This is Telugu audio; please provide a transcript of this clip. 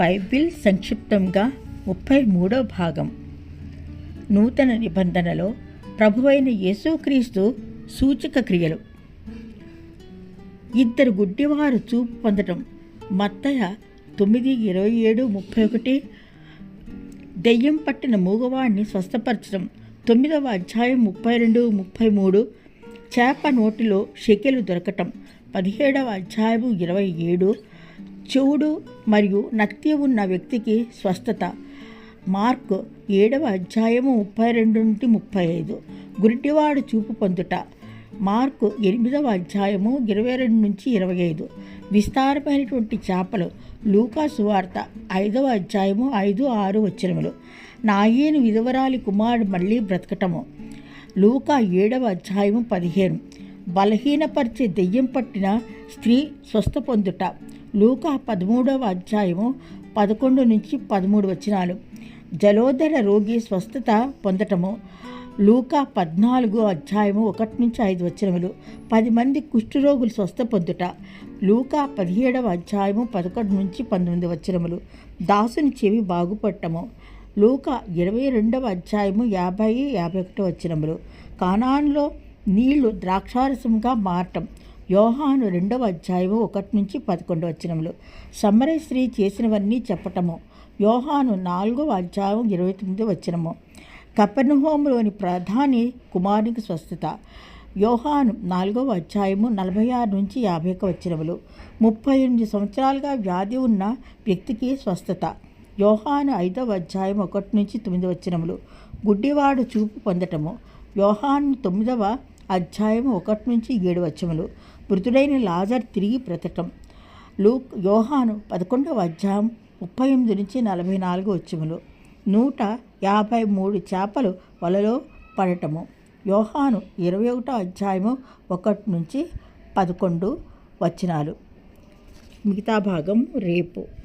బైబిల్ సంక్షిప్తంగా ముప్పై మూడో భాగం. నూతన నిబంధనలో ప్రభువైన యేసుక్రీస్తు సూచక క్రియలు. ఇద్దరు గుడ్డివారు చూపు పొందడం మత్తయ తొమ్మిది ఇరవై ఏడు ముప్పై ఒకటి. దెయ్యం పట్టిన మూగవాడిని స్వస్థపరచడం తొమ్మిదవ అధ్యాయం ముప్పై రెండు ముప్పై మూడు. చేప నోటిలో షెకెలు దొరకటం. పదిహేడవ అధ్యాయము ఇరవై ఏడు. చెవుడు మరియు నత్య ఉన్న వ్యక్తికి స్వస్థత. మార్క్ ఏడవ అధ్యాయము ముప్పై రెండు నుండి ముప్పై ఐదు. గురిటివాడు చూపు పొందుట. మార్కు ఎనిమిదవ అధ్యాయము ఇరవై రెండు నుంచి ఇరవై ఐదు. విస్తారమైనటువంటి చేపలు. లూకా సువార్త ఐదవ అధ్యాయము ఐదు ఆరు వచ్చినములు నాయేను విధవరాలి కుమారుడు మళ్ళీ బ్రతకటము. లూకా ఏడవ అధ్యాయము పదిహేను. బలహీనపరిచే దెయ్యం పట్టిన స్త్రీ స్వస్థ పొందుట లూకా పదమూడవ అధ్యాయము పదకొండు నుంచి పదమూడు వచనాలు. జలోదర రోగి స్వస్థత పొందటము. లూకా పద్నాలుగో అధ్యాయము ఒకటి నుంచి ఐదు వచనములు. పది మంది కుష్ఠరోగులు స్వస్థ పొందుట. లూకా పదిహేడవ అధ్యాయము పదకొండు నుంచి పంతొమ్మిది వచనములు. దాసుని చెవి బాగుపడటము. లూకా ఇరవై రెండవ అధ్యాయము యాభై యాభై ఒకటో వచనములు. కానాన్లో నీళ్ళు ద్రాక్షారసంగా మారటం. యోహాను రెండవ అధ్యాయము ఒకటి నుంచి పదకొండు వచనములు. సమ్మరే స్త్రీ చేసినవన్నీ చెప్పటము. యోహాను నాలుగవ అధ్యాయం ఇరవై తొమ్మిది వచనము. కపెర్నహోములోని ప్రధాని కుమారునికి స్వస్థత. యోహాను నాలుగవ అధ్యాయము నలభై ఆరు నుంచి యాభై ఒక వచనములు. ముప్పై ఎనిమిది సంవత్సరాలుగా వ్యాధి ఉన్న వ్యక్తికి స్వస్థత. యోహాను ఐదవ అధ్యాయం ఒకటి నుంచి తొమ్మిది వచనములు. గుడ్డివాడు చూపు పొందటము. యోహాను తొమ్మిదవ అధ్యాయం ఒకటి నుంచి ఏడు వచ్చములు మృతుడైన లాజర్ తిరిగి బ్రతకటం లూక్ యోహాను పదకొండవ అధ్యాయం ముప్పై ఎనిమిది నుంచి నలభై నాలుగు వచ్చములు నూట యాభై మూడు చేపలు వలలో పడటము. యోహాను ఇరవై ఒకటో అధ్యాయము ఒకటి నుంచి పదకొండు వచనాలు. మిగతా భాగం రేపు.